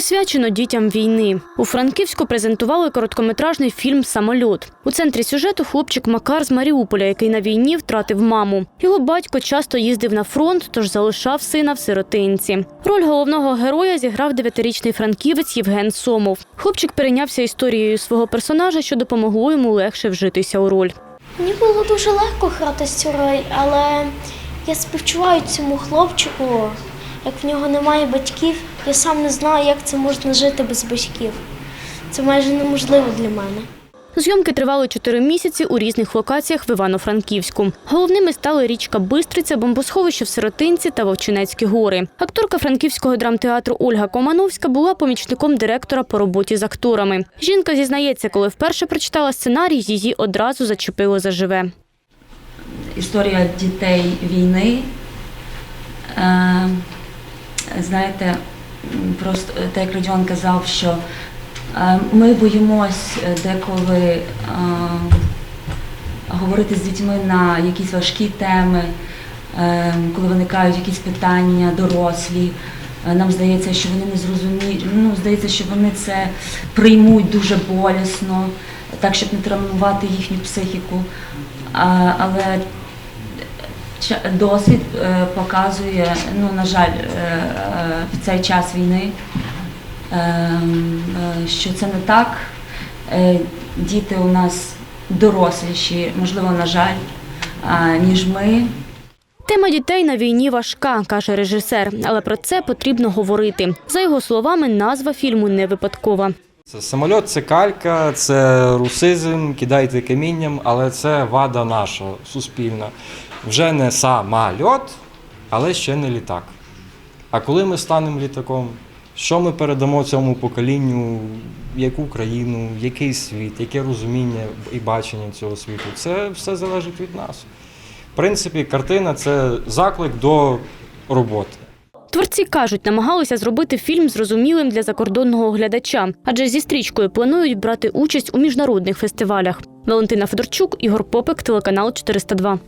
Присвячено дітям війни. У Франківську презентували короткометражний фільм Самольот. У центрі сюжету хлопчик Макар з Маріуполя, який на війні втратив маму. Його батько часто їздив на фронт, тож залишав сина в сиротинці. Роль головного героя зіграв дев'ятирічний франківець Євген Сомов. Хлопчик перейнявся історією свого персонажа, що допомогло йому легше вжитися у роль. Мені було дуже легко грати цю роль, але я співчуваю цьому хлопчику, як в нього немає батьків. Я сам не знаю, як це можна жити без батьків. Це майже неможливо для мене. Зйомки тривали чотири місяці у різних локаціях в Івано-Франківську. Головними стали річка Бистриця, бомбосховище в Сиротинці та Вовчинецькі гори. Акторка франківського драмтеатру Ольга Комановська була помічником директора по роботі з акторами. Жінка зізнається, коли вперше прочитала сценарій, її одразу зачепило заживе. історія дітей війни. Знаєте, просто е, так як Родіон казав, що е, ми боїмось е, деколи е, говорити з дітьми на якісь важкі теми, коли виникають якісь питання дорослі. Нам здається, що вони не зрозуміють, ну, здається, що вони це приймуть дуже болісно, так, щоб не травмувати їхню психіку. Але досвід е, показує, ну, на жаль, е, е, в цей час війни, е, е, що це не так. Діти у нас доросліші, можливо, на жаль, ніж ми. Тема дітей на війні важка, каже режисер, але про це потрібно говорити. За його словами, назва фільму не випадкова. Це самольот, це калька, це русизм, кидайте камінням, але це вада наша, суспільна. Вже не самольот, але ще не літак. А коли ми станемо літаком, що ми передамо цьому поколінню, яку країну, який світ, яке розуміння і бачення цього світу? Це все залежить від нас. В принципі, картина це заклик до роботи. Творці кажуть, намагалися зробити фільм зрозумілим для закордонного глядача, адже зі стрічкою планують брати участь у міжнародних фестивалях. Валентина Федорчук, Ігор Попик, телеканал 402.